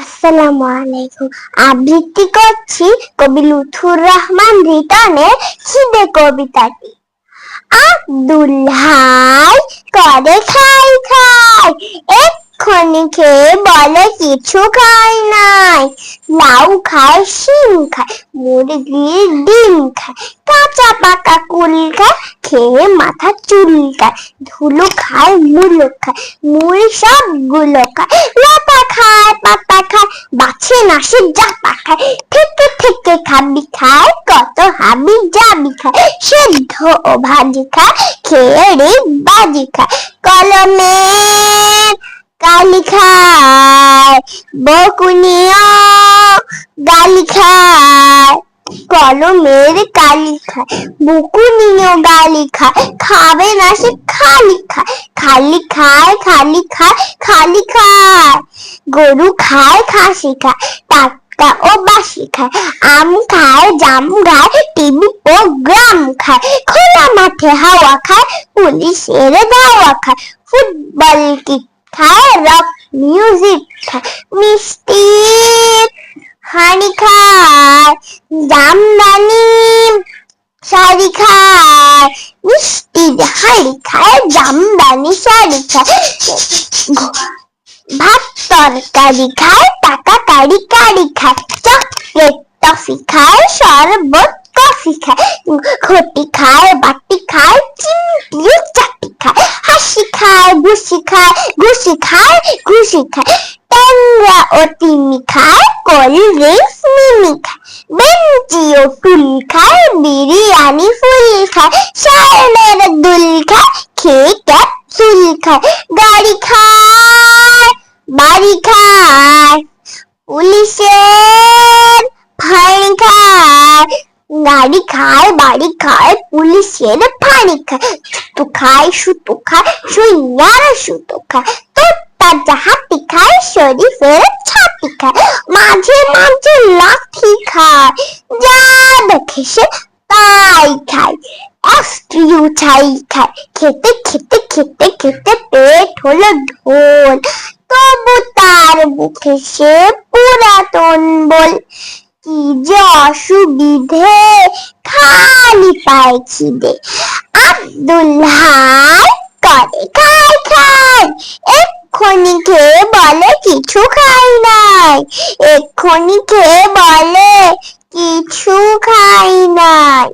আসসালামু আলাইকুম। আবৃত্তি করছি কবি লুথুর রহমান রিটনের খিদে কবিতাটি। আব্দুল হাই করে খাই খাই খেয়ে বলে কিছু খাই নাই। লাউ খায়, শিম খায়, মুরগির ডিম খায়, কাঁচা পাকা কুল খায়, খেয়ে মাথা চুলকায় ধুলো খায়, মুলো খায় মূল সবগুলো খায়, লতা খায় পাতা খায়, বাছে নাশে যা জাতা থেকে থেকে খাবি খায়, কত হাবি যাবি খায়, সেদ্ধ ও ভাজি খায়, খেয়ে রে বাজি খায়, কলমে কালি খায়, বকুনিও গালি খায়। কলমের কালি খায় বকুনিও গালি খায়, খাবে না সে খালি খায় খালি খায় খালি খায় খালি খায়। গরু খায়, খাসি খায়, টাটকা ও বাসি খায়, আম খায়, জাম খায় টিভি প্রোগ্রাম খায়, খোলা মাঠে হাওয়া খায়, পুলিশের ধাওয়া খায়, ফুটবল কিক খায়, রক মিউজিক খায়, মিষ্টি হানি খায় জামদানি শাড়ি খায়, মিষ্টি হাড়ি খায় জামদানি শাড়ি খায়, ভাত তরকারি খায়, টাকা কারি কারি খায়, চকলেট টফি খায়, শরবত কফি খায়, ঘটি খায়, বাটি খায় চিমটি চাটি খায়, হাসি খায় ঘুষি খায় ঘুষি খায় ঘুষি খায়, ট্যাংরা ও তিমি খায় ড্রিঙ্কস মিমি খায় বেঞ্চি ও টুল খায়, বিরিয়ানি ফুল খায় সায়নের দুল খায় খেয়ে ক্যাপসুল খায়, গাড়ি খায়, বাড়ি খায়, পুলিশের ফাঁড়ি খায়, গাড়ি খায়, বাড়ি খায়, পুলিশের ফাঁড়ি খায় জুতো খায়, সুতো খায়, সুইয়ার সুতো খায় তোতা জাহাতি খায়, শরীফের খায় মাঝে মাঝে লাঠি খায়, যা দেখে সে তাই খায়। অস্ত্রীয় ছাই খায়। খেতে খেতে খেতে খেতে পেট হলো ঢোল তবু তার মুখে সে পুরাতন বল। কি যে অসুবিধে, খালি পায় খিদে। আব্দুল হাই করে খাই খাই এক্ষুনি খেয়ে বলে কিছু খাই নাই। এক্ষুনি খেয়ে বলে কিছু খাই নাই।